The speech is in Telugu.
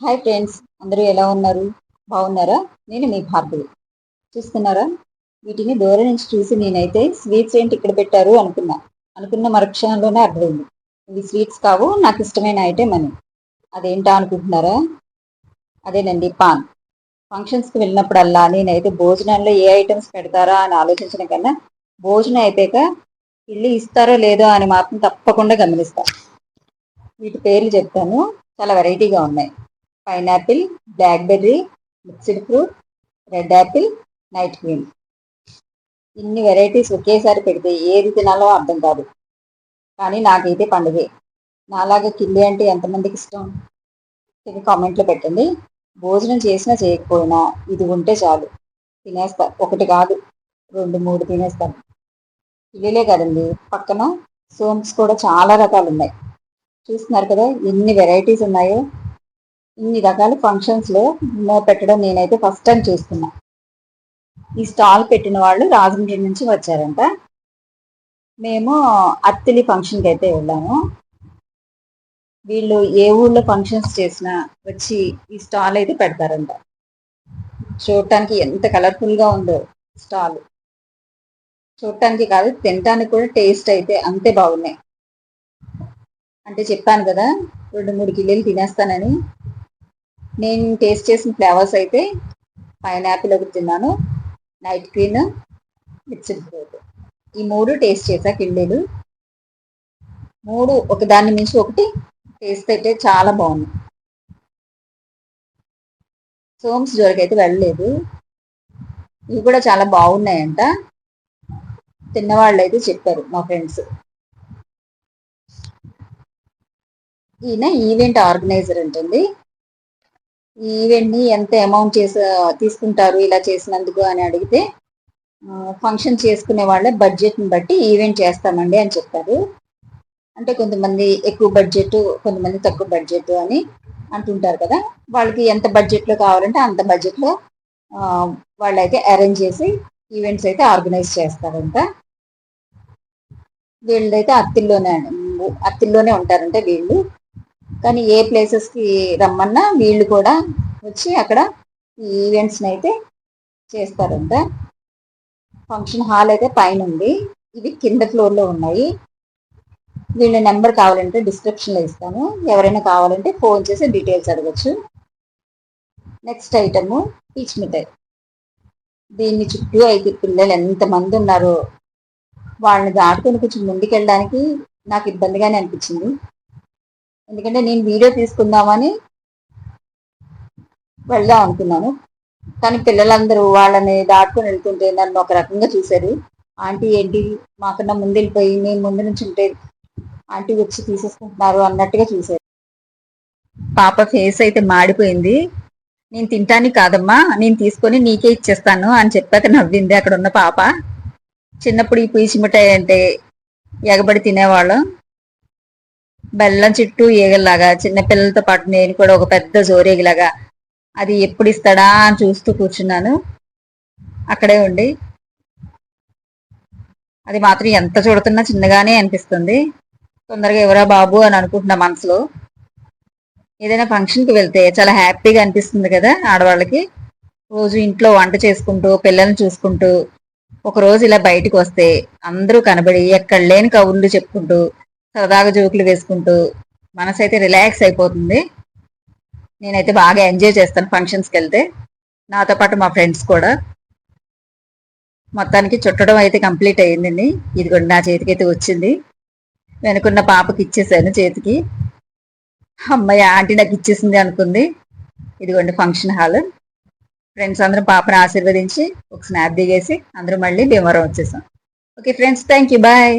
హాయ్ ఫ్రెండ్స్ అందరూ ఎలా ఉన్నారు? బాగున్నారా? నేను మీ భార్గవి. చూస్తున్నారా? వీటిని దూరం నుంచి చూసి నేనైతే స్వీట్స్ ఏంటి ఇక్కడ పెట్టారు అనుకున్నా. అనుకున్న మరుక్షణంలోనే అర్థమైంది. ఇవి స్వీట్స్ కావు నాకు ఇష్టమైన ఐటెం అని. అదేంటా అనుకుంటున్నారా? అదేనండి పాన్. ఫంక్షన్స్కి వెళ్ళినప్పుడల్లా నేనైతే భోజనంలో ఏ ఐటమ్స్ పెడతారా అని ఆలోచించిన కన్నా భోజనం అయిపోయాక ఇల్లు ఇస్తారో లేదో అని మాత్రం తప్పకుండా గమనిస్తా. వీటి పేర్లు చెప్తాను. చాలా వెరైటీగా ఉన్నాయి. Pineapple blackberry mixed fruit red apple night cream. ఇన్ని వెరైటీస్ ఒకేసారి పెడితే ఏది తినాలో అర్థం కాదు. కానీ నాకైతే పండుగే. నాలాగా కిల్లి అంటే ఎంతమందికి ఇష్టం? తిని కామెంట్లో పెట్టండి. భోజనం చేసినా చేయకపోయినా ఇది ఉంటే చాలు. తినేస్తా. ఒకటి కాదు. రెండు మూడు తినేస్తాను కిల్లీలే కదండి. పక్కన సోమ్స్ కూడా చాలా రకాలు ఉన్నాయి చూస్తున్నారు కదా ఎన్ని వెరైటీస్ ఉన్నాయో? ఇన్ని రకాల ఫంక్షన్స్లో పెట్టడం నేనైతే ఫస్ట్ టైం చూస్తున్నా. ఈ స్టాల్ పెట్టిన వాళ్ళు రాజమండ్రి నుంచి వచ్చారంట. మేము అత్తిలి ఫంక్షన్కి అయితే వెళ్ళాము. వీళ్ళు ఏ ఊళ్ళో ఫంక్షన్స్ చేసినా వచ్చి ఈ స్టాల్ అయితే పెడతారంట. చూడటానికి ఎంత కలర్ఫుల్గా ఉందో స్టాల్ చూడటానికి కాదు తినటానికి కూడా టేస్ట్ అయితే అంతే బాగున్నాయి. అంటే చెప్పాను కదా రెండు మూడు కిలోలు తినేస్తానని. నేను టేస్ట్ చేసిన ఫ్లేవర్స్ అయితే పైనాపిల్ ఒకటి తిన్నాను నైట్ క్రీమ్ మిక్స్డ్ ఫ్రూట్ ఈ మూడు టేస్ట్ చేసా కిండీలు మూడు ఒక దాన్ని మించి ఒకటి టేస్ట్ అయితే చాలా బాగుంది. సోమ్స్ జోలికైతే వెళ్ళలేదు. ఇవి కూడా చాలా బాగున్నాయంట. తిన్నవాళ్ళు అయితే చెప్పారు మా ఫ్రెండ్స్. ఈయన ఈవెంట్ ఆర్గనైజర్ ఉంటుంది ఈవెంట్ని ఎంత అమౌంట్ చేసి తీసుకుంటారు ఇలా చేసినందుకు అని అడిగితే ఫంక్షన్ చేసుకునే వాళ్ళ బడ్జెట్ని బట్టి ఈవెంట్ చేస్తామండి అని చెప్పారు. అంటే కొంతమంది ఎక్కువ బడ్జెట్ కొంతమంది తక్కువ బడ్జెట్ అని అంటుంటారు కదా. వాళ్ళకి ఎంత బడ్జెట్లో కావాలంటే అంత బడ్జెట్లో వాళ్ళైతే అరేంజ్ చేసి ఈవెంట్స్ అయితే ఆర్గనైజ్ చేస్తారంట. వీళ్ళైతే అత్తిల్లోనే అత్తిల్లోనే ఉంటారంటే వీళ్ళు. కానీ ఏ ప్లేసెస్కి రమ్మన్నా వీళ్ళు కూడా వచ్చి అక్కడ ఈ ఈవెంట్స్ని అయితే చేస్తారంట. ఫంక్షన్ హాల్ అయితే పైన ఉంది. ఇవి కింద ఫ్లోర్లో ఉన్నాయి. వీళ్ళ నెంబర్ కావాలంటే డిస్క్రిప్షన్లో ఇస్తాను. ఎవరైనా కావాలంటే ఫోన్ చేసి డీటెయిల్స్ అడగచ్చు. నెక్స్ట్ ఐటము పీచ్ మిఠాయి దీన్ని చుట్టూ అయితే పిల్లలు ఎంతమంది ఉన్నారో వాళ్ళని దాటుకొని కొంచెం ముందుకెళ్ళడానికి నాకు ఇబ్బందిగానే అనిపించింది. ఎందుకంటే నేను వీడియో తీసుకుందామని వెళ్దాం అనుకున్నాను. కానీ పిల్లలందరూ వాళ్ళని దాటుకొని వెళ్తుంటే నన్ను ఒక రకంగా చూశారు. ఆంటీ ఏంటి? మాకన్నా ముందు వెళ్ళిపోయి నేను ముందు నుంచి ఉంటే ఆంటీ వచ్చి తీసేసుకుంటున్నారు అన్నట్టుగా చూశారు. పాప ఫేస్ అయితే మాడిపోయింది. నేను తింటాను కాదమ్మా నేను తీసుకొని నీకే ఇచ్చేస్తాను అని చెప్పాక నవ్వింది అక్కడ ఉన్న పాప. చిన్నప్పుడు ఈ పీచి మిఠాయి అంటే ఎగబడి తినేవాళ్ళం. బెల్లం చుట్టూ ఈగల్లాగా చిన్నపిల్లలతో పాటు నేను కూడా ఒక పెద్ద జోరేగిలాగా అది ఎప్పుడు ఇస్తాడా అని చూస్తూ కూర్చున్నాను. అక్కడే ఉండి. అది మాత్రం ఎంత చూడుతున్నా చిన్నగానే అనిపిస్తుంది. తొందరగా ఎవరా బాబు అని అనుకుంటున్నా మనసులో. ఏదైనా ఫంక్షన్కి వెళ్తే చాలా హ్యాపీగా అనిపిస్తుంది కదా ఆడవాళ్ళకి. రోజు ఇంట్లో వంట చేసుకుంటూ పిల్లల్ని చూసుకుంటూ ఒక రోజు ఇలా బయటకు వస్తే అందరూ కనబడి ఎక్కడ లేని కవుళ్ళు చెప్పుకుంటూ సరదాగా జోకులు వేసుకుంటూ మనసు అయితే రిలాక్స్ అయిపోతుంది. నేనైతే బాగా ఎంజాయ్ చేస్తాను ఫంక్షన్స్కి వెళ్తే. నాతో పాటు మా ఫ్రెండ్స్ కూడా. మొత్తానికి చుట్టడం అయితే కంప్లీట్ అయ్యిందండి ఇదిగోండి నా చేతికి అయితే వచ్చింది. వెనుకున్న పాపకి ఇచ్చేసాను చేతికి. అమ్మాయి ఆంటీ నాకు ఇచ్చేసింది అనుకుంది. ఇదిగోండి ఫంక్షన్ హాల్. ఫ్రెండ్స్ అందరం పాపను ఆశీర్వదించి ఒక స్నాప్ దిగేసి అందరూ మళ్ళీ భీమవరం వచ్చేసాం. Okay friends thank you bye